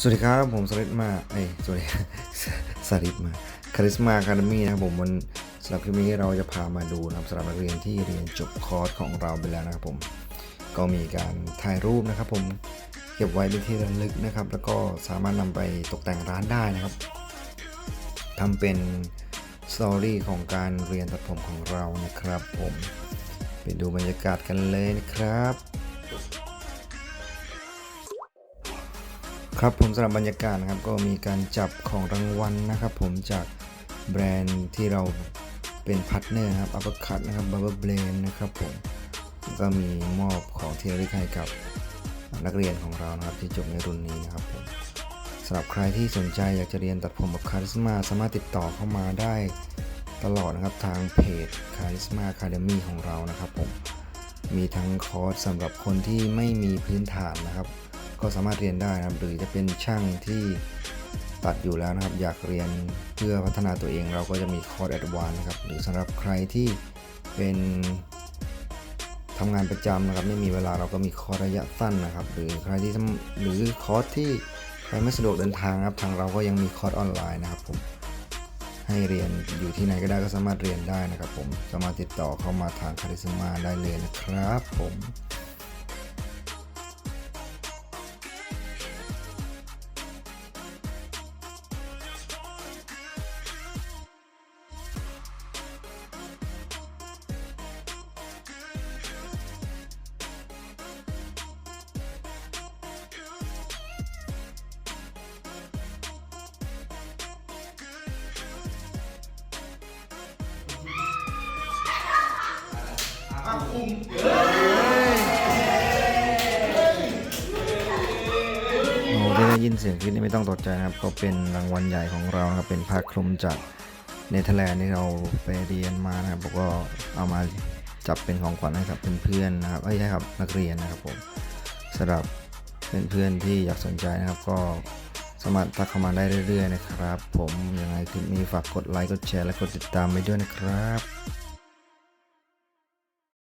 สวัสดีครับ ผมสลิดมาเอ้ยสวัสดีสลิดมาคาริสมาคาเดมี่นะครับผมวันสำหรับคลิปนี้เราจะพามาดูนะครับสำหรับนักเรียนที่เรียนจบคอร์สของเราไปแล้วนะครับผมก็มีการถ่ายรูปนะครับ ผมเก็บไว้เป็นที่ระลึกนะครับ แล้วก็สามารถนำไปตกแต่งร้านได้นะครับทำเป็นสตอรี่ของการเรียนตัดผมของเรานะครับ ผมไปดูบรรยากาศกันเลยนะครับ ครับผมสำหรับบรรยากาศนะครับก็มีการจับของรางวัลนะครับ ผมจากแบรนด์ที่เราเป็นพาร์ทเนอร์ครับอัปเปอร์คัตนะครับบับเบิลเบลนนะครับผมก็มีมอบของที่ระลึกให้กับนักเรียนของเรานะครับที่จบในรุ่นนี้นะครับผมสำหรับใครที่สนใจอยากจะเรียนตัดผมแบบคาริสมาสามารถติดต่อเข้ามาได้ตลอดนะครับทางเพจคาริสมาคาเดมี่ของเรานะครับผมมีทั้งคอร์สสำหรับคนที่ไม่มีพื้นฐานนะครับ ก็สามารถเรียนได้นะครับ หรือจะเป็นช่างที่ตัดอยู่แล้วนะครับ อยากเรียนเพื่อพัฒนาตัวเองเราก็จะมีคอร์สแอดวานนะครับ หรือสำหรับใครที่เป็นทำงานประจำนะครับไม่มีเวลาเราก็มีคอร์สระยะสั้นนะครับ หรือใครที่หรือคอร์สที่ใครไม่สะดวกเดินทางครับทางเราก็ยังมีคอร์สออนไลน์นะครับผมให้เรียนอยู่ที่ไหนก็ได้ก็สามารถเรียนได้นะครับผมสามารถติดต่อเข้ามาทางคาริสมาได้เลยนะครับผม มโอ้ที่ได้ยินเสียงคลิปนี้ไม่ต้องตกใจนะครับ ก็เป็นรางวัลใหญ่ของเรานะครับ เป็นผ้าคลุมจากเนเธอร์แลนด์ที่เราไปเรียนมานะครับผมก็เอามาจับเป็นของขวัญให้กับเพื่อนๆนะครับเอ้ยใช่ครับนักเรียนนะครับผมสำหรับเพื่อนๆที่อยากสนใจนะครับ ก็สามารถทักเข้ามาได้เรื่อยๆนะครับ ผมยังไงคลิปนี้ฝากกดไลค์กดแชร์และกดติดตามไปด้วยนะครับ